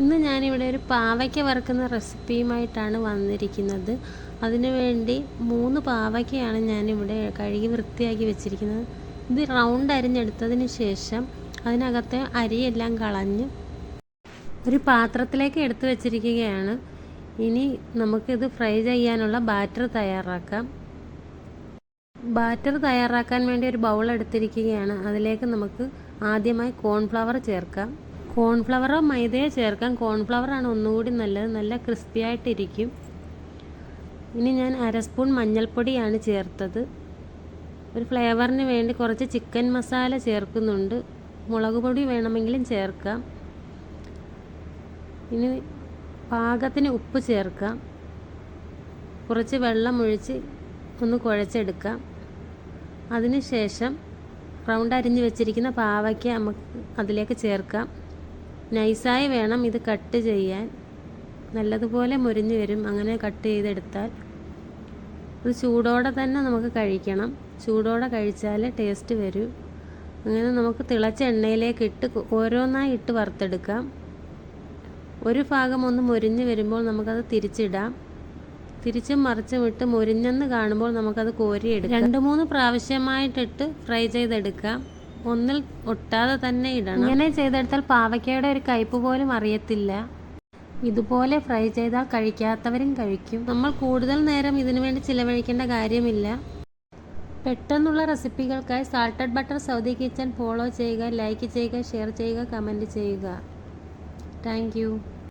ഇന്ന് ഞാനിവിടെ ഒരു പാവയ്ക്ക വറുക്കുന്ന റെസിപ്പിയുമായിട്ടാണ് വന്നിരിക്കുന്നത്. അതിനുവേണ്ടി മൂന്ന് പാവയ്ക്കയാണ് ഞാനിവിടെ കഴുകി വൃത്തിയാക്കി വെച്ചിരിക്കുന്നത്. ഇത് റൗണ്ട് അരിഞ്ഞെടുത്തതിന് ശേഷം അതിനകത്തെ അരിയെല്ലാം കളഞ്ഞ് ഒരു പാത്രത്തിലേക്ക് എടുത്തു വെച്ചിരിക്കുകയാണ്. ഇനി നമുക്കിത് ഫ്രൈ ചെയ്യാനുള്ള ബാറ്റർ തയ്യാറാക്കാം. ബാറ്റർ തയ്യാറാക്കാൻ വേണ്ടി ഒരു ബൗൾ എടുത്തിരിക്കുകയാണ്. അതിലേക്ക് നമുക്ക് ആദ്യമായി കോൺഫ്ലവർ ചേർക്കാം. കോൺഫ്ലവറോ മൈദയോ ചേർക്കാം കോൺഫ്ലവറാണ് ഒന്നുകൂടി നല്ലത്. നല്ല ക്രിസ്പി ആയിട്ടിരിക്കും ഇനി ഞാൻ അര സ്പൂൺ മഞ്ഞൾപ്പൊടിയാണ് ചേർത്തത്. ഒരു ഫ്ലേവറിന് വേണ്ടി കുറച്ച് ചിക്കൻ മസാല ചേർക്കുന്നുണ്ട്. മുളക് പൊടി വേണമെങ്കിലും ചേർക്കാം. ഇനി പാകത്തിന് ഉപ്പ് ചേർക്കാം. കുറച്ച് വെള്ളം ഒഴിച്ച് ഒന്ന് കുഴച്ചെടുക്കാം. അതിനുശേഷം റൗണ്ട് അരിഞ്ഞ് വെച്ചിരിക്കുന്ന പാവയ്ക്ക നമുക്ക് അതിലേക്ക് ചേർക്കാം. നൈസായി വേണം ഇത് കട്ട് ചെയ്യാൻ. നല്ലതുപോലെ മുരിഞ്ഞ് വരും. അങ്ങനെ കട്ട് ചെയ്തെടുത്താൽ ഇത് ചൂടോടെ തന്നെ നമുക്ക് കഴിക്കണം. ചൂടോടെ കഴിച്ചാൽ ടേസ്റ്റ് വരും. അങ്ങനെ നമുക്ക് തിളച്ച എണ്ണയിലേക്ക് ഇട്ട് ഓരോന്നായി ഇട്ട് വറുത്തെടുക്കാം. ഒരു ഭാഗം ഒന്ന് മുരിഞ്ഞ് വരുമ്പോൾ നമുക്കത് തിരിച്ചിടാം. തിരിച്ചും മറിച്ചും ഇട്ട് മുരിഞ്ഞെന്ന് കാണുമ്പോൾ നമുക്കത് കോരിയെടുക്കാം. രണ്ട് മൂന്ന് പ്രാവശ്യമായിട്ടിട്ട് ഫ്രൈ ചെയ്തെടുക്കാം. ഒന്നിൽ ഒട്ടാതെ തന്നെ ഇടണം. ഇങ്ങനെ ചെയ്തെടുത്താൽ പാവയ്ക്കയുടെ ഒരു കയ്പ് പോലും അറിയത്തില്ല. ഇതുപോലെ ഫ്രൈ ചെയ്താൽ കഴിക്കാത്തവരും കഴിക്കും. നമ്മൾ കൂടുതൽ നേരം ഇതിനു വേണ്ടി ചിലവഴിക്കേണ്ട കാര്യമില്ല. പെട്ടെന്നുള്ള റെസിപ്പികൾക്കായി salted butter Saudi kitchen follow ചെയ്യുക ലൈക്ക് ചെയ്യുക ഷെയർ ചെയ്യുക കമന്റ് ചെയ്യുക. താങ്ക്